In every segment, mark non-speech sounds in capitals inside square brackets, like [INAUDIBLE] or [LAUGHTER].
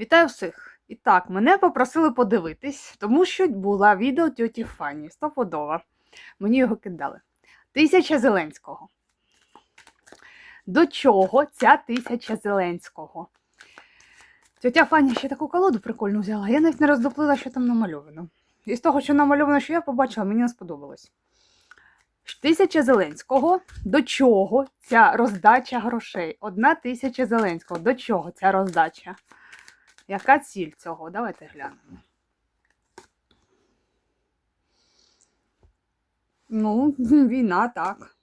Вітаю всіх! І так, мене попросили подивитись, тому що була відео тьоті Фані, стопудова. Мені його кидали. Тисяча Зеленського. До чого ця тисяча Зеленського? Тьотя Фаня ще таку колоду прикольну взяла. Я навіть не роздуплила, що там намальовано. І з того, що намальовано, що я побачила, мені не сподобалось. Тисяча Зеленського. До чого ця роздача грошей? Одна тисяча Зеленського. До чого ця роздача? Яка ціль цього? Давайте глянемо. Ну, [LAUGHS] війна, так.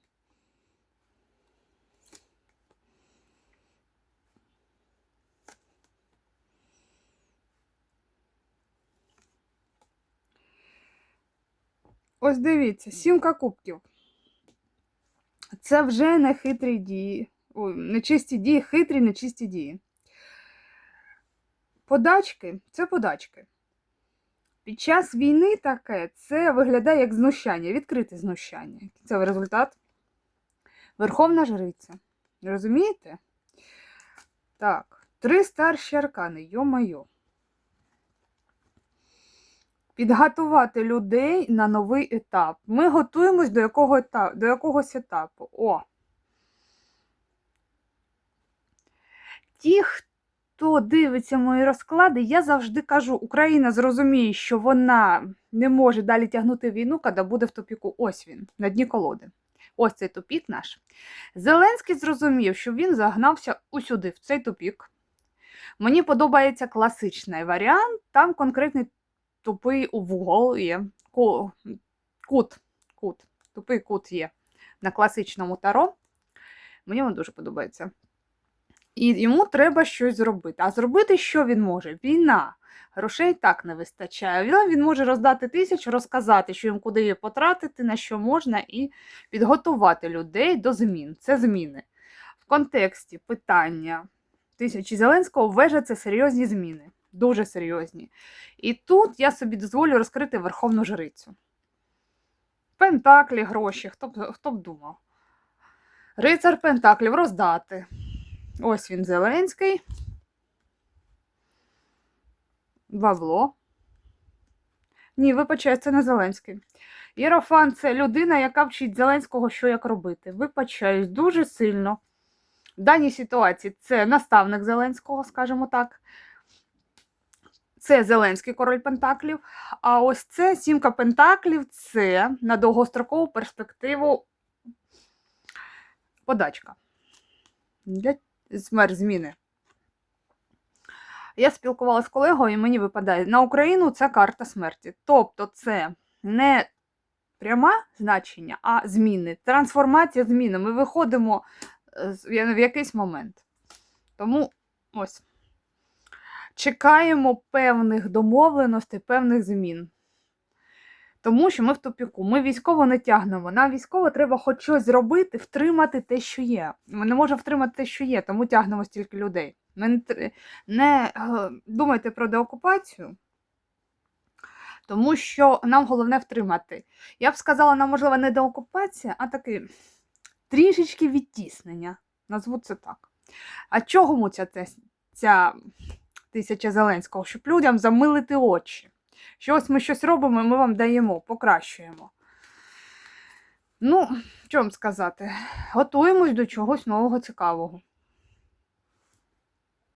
Ось дивіться, сімка кубків. Це вже не хитрі дії. Ой, нечисті дії, хитрі, нечисті дії. Подачки це подачки. Під час війни таке це виглядає як знущання, відкрите знущання. Це результат. Верховна жриця. Розумієте? Так, три старші аркани, йо-майо. Підготувати людей на новий етап. Ми готуємось до якого етапу, до якогось етапу. О! Ті, хто дивиться мої розклади, я завжди кажу, Україна зрозуміє, що вона не може далі тягнути війну, коли буде в топіку. Ось він, на дні колоди. Ось цей тупік наш. Зеленський зрозумів, що він загнався усюди, в цей тупік. Мені подобається класичний варіант, там конкретний тупий вугол є. Кут. Кут. Тупий кут є на класичному таро. Мені він дуже подобається. І йому треба щось зробити. А зробити що він може? Війна. Грошей так не вистачає. Він, він може роздати тисячу, розказати, що їм куди її потратити, на що можна, і підготувати людей до змін. Це зміни. В контексті питання тисячі Зеленського вежа це серйозні зміни. Дуже серйозні. І тут я собі дозволю розкрити Верховну Жрицю. Пентаклі, гроші, хто б, хто б думав. Рицар Пентаклів роздати. Ось він Зеленський. Бабло. Ні, вибачаю, це не Зеленський. Єрофан це людина, яка вчить Зеленського, що як робити. Вибачаюсь дуже сильно. В даній ситуації це наставник Зеленського, скажімо так. Це Зеленський король Пентаклів. А ось це сімка Пентаклів це на довгострокову перспективу подачка. Для смерть зміни. Я спілкувалася з колегою, і мені випадає, на Україну це карта смерті. Тобто це не пряме значення, а зміни. Трансформація зміни. Ми виходимо е, в якийсь момент. Тому ось. Чекаємо певних домовленостей, певних змін. Тому що ми в тупіку. Ми військово не тягнемо. Нам військово треба хоч щось зробити, втримати те, що є. Ми не можемо втримати те, що є, тому тягнемо стільки людей. Ми не, не е, думайте про деокупацію, тому що нам головне втримати. Я б сказала, нам, можливо, не деокупація, а таки трішечки відтіснення. Назву це так. А чого ця, ця, ця тисяча Зеленського? Щоб людям замилити очі. Що ось ми щось робимо, ми вам даємо, покращуємо. Ну, що вам сказати? Готуємось до чогось нового цікавого.